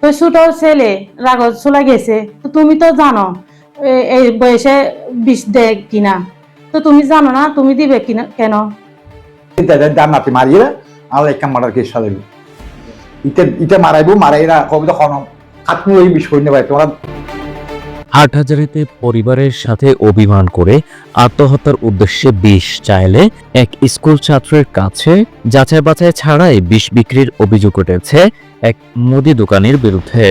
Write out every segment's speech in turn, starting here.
তো ছোট ছেলে, রাগত চলে গেছে, তো তুমি তো জানো এই বয়সে বিষ দেয় কিনা। তো তুমি জানো না, তুমি দিবে কিনা, কেন? দাম আপনি মারিয়ে আল্লাহ একটা মারার কেস সাজাবি ইটা ইটা মারাইবো, মারাইরা কবে তখন কাটনি ওই বিষয় নেবে তোমরা হাটহাজারিতে পরিবারের সাথে অভিমান করে আত্মহত্যার উদ্দেশ্যে বিষ চাইলে এক স্কুল ছাত্রের কাছে যাচাই বাছাই ছাড়াই বিষ বিক্রির অভিযোগ উঠেছে এক মুদি দোকানের বিরুদ্ধে।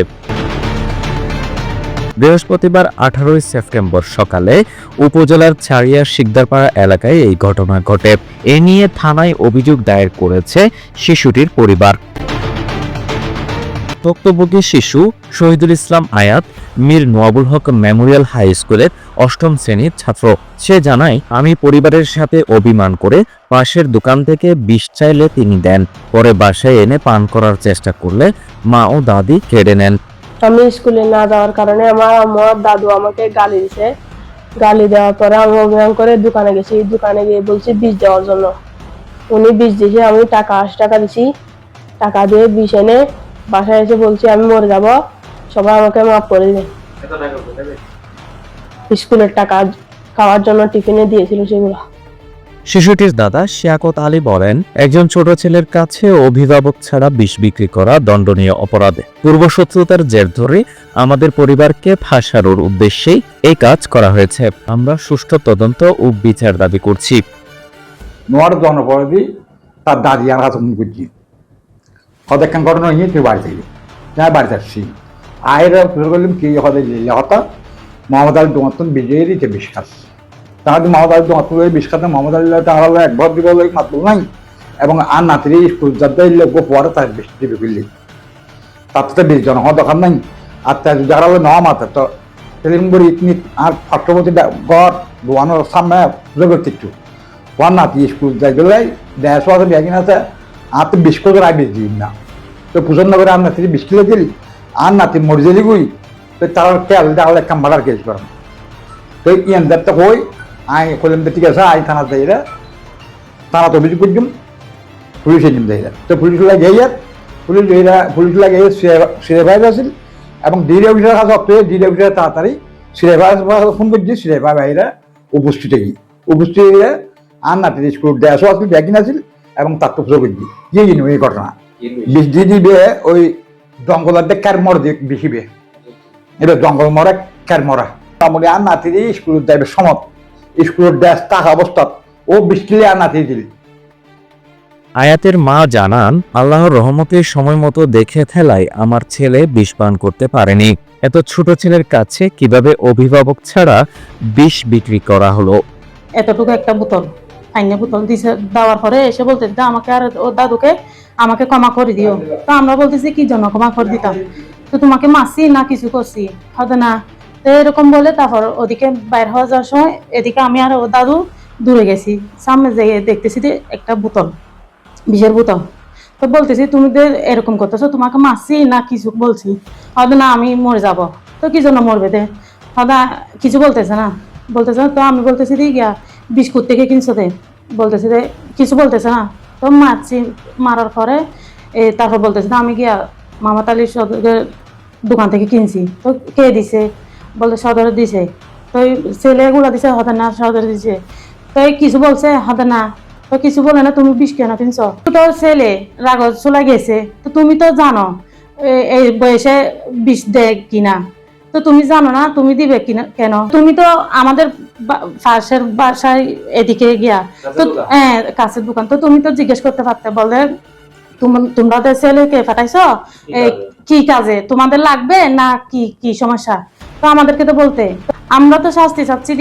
বৃহস্পতিবার আঠারোই সেপ্টেম্বর সকালে উপজেলার ছাড়িয়া শিকদারপাড়া এলাকায় এই ঘটনা ঘটে। এ নিয়ে থানায় অভিযোগ দায়ের করেছে শিশুটির পরিবার। ভুক্তভোগী শিশু শহীদুল ইসলাম আয়াত মীর নোয়াবুল হক মেমোরিয়াল হাই স্কুলের অষ্টম শ্রেণির ছাত্র। সে জানায়, আমি পরিবারের সাথে অভিমান করে পাশের দোকান থেকে বিষ চাইলে তিনি দেন, পরে বাসায় এনে পান করার চেষ্টা করলে মা ও দাদি কেড়ে নেন। আমি স্কুলে না যাওয়ার কারণে আমার আম্মু দাদু আমাকে গালি দিছে। গালি দেওয়ার পরে আমি অভিমান করে দোকানে গেছি। দোকানে গিয়ে বলছি বীজ দেওয়ার জন্য। উনি বীজ দিয়েছে আমি টাকা আশি টাকা দিছি। টাকা দিয়ে বিষ এনে বাসায় এসে বলছি আমি মরে যাব। সবাই আমাকে মাফ করে দিবে। স্কুলের টাকা খাওয়ার জন্য টিফিনে দিয়েছিল সেগুলো। শিশুটির দাদা শিয়াকত আলী বলেন একজন ছোট ছেলের কাছে অভিভাবক ছাড়া বিষ বিক্রি করা দণ্ডনীয় অপরাধ। পূর্বশত্রুতার জের ধরে আমাদের পরিবারকে ফাঁসানোর উদ্দেশ্যেই এই কাজ করা হয়েছে। আমরা সুষ্ঠু তদন্ত ও বিচার দাবি করছি। নোয়ার জনপরাধী তার দাদি আর করছি একখান ঘটনা নিয়ে তুই বাড়ি থেকে না বাড়ি আসছি আয়ের করলাম কি হতে লিলে হতা মোহাম্মদ আলী দোমাতন বিজয়ী দিতে বিশ্বাস তাহলে মোহাম্মদ আলী দোমাতন বিশ খাতে মোহাম্মদ আলী তাহলে একবার দিব মাত্র নাই, এবং আর নাতিরে যাতে লোক পরে তার বেশি দিবে ফেললি তার তো বিশ জন হওয়া দরকার নাই, আর তার যদি আর নেওয়া মাত্র। তো করে ইতনি আর ফাট্টপতি ঘর, দোয়ানোর সামনে একটু ওয়ান নাতি স্কুল যাই গেলে দেড় শো আছে ব্যাগিন আছে আই না। তো পুজোর নগরে আর নাতি বিশ কিলো দিল, আর নাতি মরে গেলি গুই তো তার খেয়াল দেওয়া একটা মারার কেস করেন তো ইয়ান দেখতে হই আই কইলাম তো ঠিক আছে, আই থানা যাই রে থানা তো অভিযোগ করছিম পুলিশে নিম যাই রে তো পুলিশ লাগে ইয়ার পুলিশ পুলিশ লাগে সিরে ভাই আছিল। এবং ডিডি অফিসার কাছে অত ডিডি অফিসার তাড়াতাড়ি ভাই ফোন করছি সিরে ভাই ভাইরা উপস্থিত গিয়ে। উপস্থিত আর নাতি স্কুল দেড়শো আসল ব্যাগিন আছিল। এবং তার তো পুজো করছি গিয়ে গিয়ে এই ঘটনা। বিশ দিয়ে দিবে ওই জঙ্গলের দিয়ে কার মর দিয়ে বেশিবে এটা জঙ্গল মরে কার মরা। তারপরে আর নাতি দিয়ে স্কুলের যাইবে সমত। স্কুলের ড্যাস থাকা অবস্থাত। ও বিশ আর নাতি দিল। আয়াতের মা জানান আল্লাহর রহমতে সময় মতো দেখে ফেলায় আমার ছেলে বিষ পান করতে পারেনি। এত ছোট ছেলের কাছে কীভাবে অভিভাবক ছাড়া বিষ বিক্রি করা হলো? এতটুকু একটা বোতল। আইনে বোতল দিছে, দেওয়ার পরে এসে বলতে দিতে আমাকে আর ও দাদুকে আমাকে ক্ষমা করে দিও। তো আমরা বলতেছি, কি জন্য ক্ষমা করে দিতাম? তো তোমাকে মাসি না কিছু করছি? হয়তো না। তো এরকম বলে তারপর ওদিকে বাইর হওয়া যাওয়ার সময় এদিকে আমি আর ও দাদু দূরে গেছি। সামনে যেয়ে দেখতেছি যে একটা বোতল, বিষের বোতল। তো বলতেছি, তুমি যে এরকম করতেছো, তোমাকে মাসি না কিছু বলছি? হয়তো না, আমি মরে যাব। তো কি জন্য মরবে দে হয়তো কিছু বলতেছে না। বলতেছে, তো আমি বলতেছি যে গিয়া বিস্কুট থেকে কিনছো দে বলতেছে যে, কিছু বলতেছে না। তো মারছি, মারার পরে, এ, তারপর বলতেছে আমি গিয়া মামাত আলীর সদরের দোকান থেকে কিনছি। তো কে দিছে? বলতে সদরে দিছে। তো ছেলেগুলো দিছে হতে না, সদরে দিছে। তো কিছু বলছে হতে না। তো কিছু বলে না, তুমি বিষ কেন কিনছো? তো ছেলে রাগজ চলে গেছে। তো তুমি তো জানো এই বয়সে বিষ দেয় কিনা। তো তুমি জানো না তুমি দিবে কিনা কেন? তুমি তো আমাদের পাশের বাসায় এদিকে গিয়া তো হ্যাঁ কাছের দোকান। তো তুমি তো জিজ্ঞেস করতে পারতে বলে তোমরা তো ছেলেকে পাঠাইছো? কি কাজে? তোমাদের লাগবে না কি কি সমস্যা? তো আমাদেরকে তো বলতে আমরা তো শাস্তি চাচ্ছি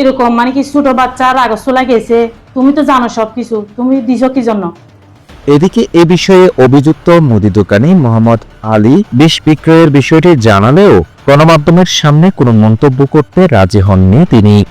এরকম মানে কি ছোট বাচ্চা রাগজ চলে গেছে তুমি তো জানো সব কিছু তুমি দিছো কি জন্য? এদিকে এ বিষয়ে অভিযুক্ত মুদি দোকানি মোহাম্মদ আলী বিষ বিক্রয়ের বিষয়টি জানালেও গণমাধ্যমের সামনে কোনো মন্তব্য করতে রাজি হননি তিনি।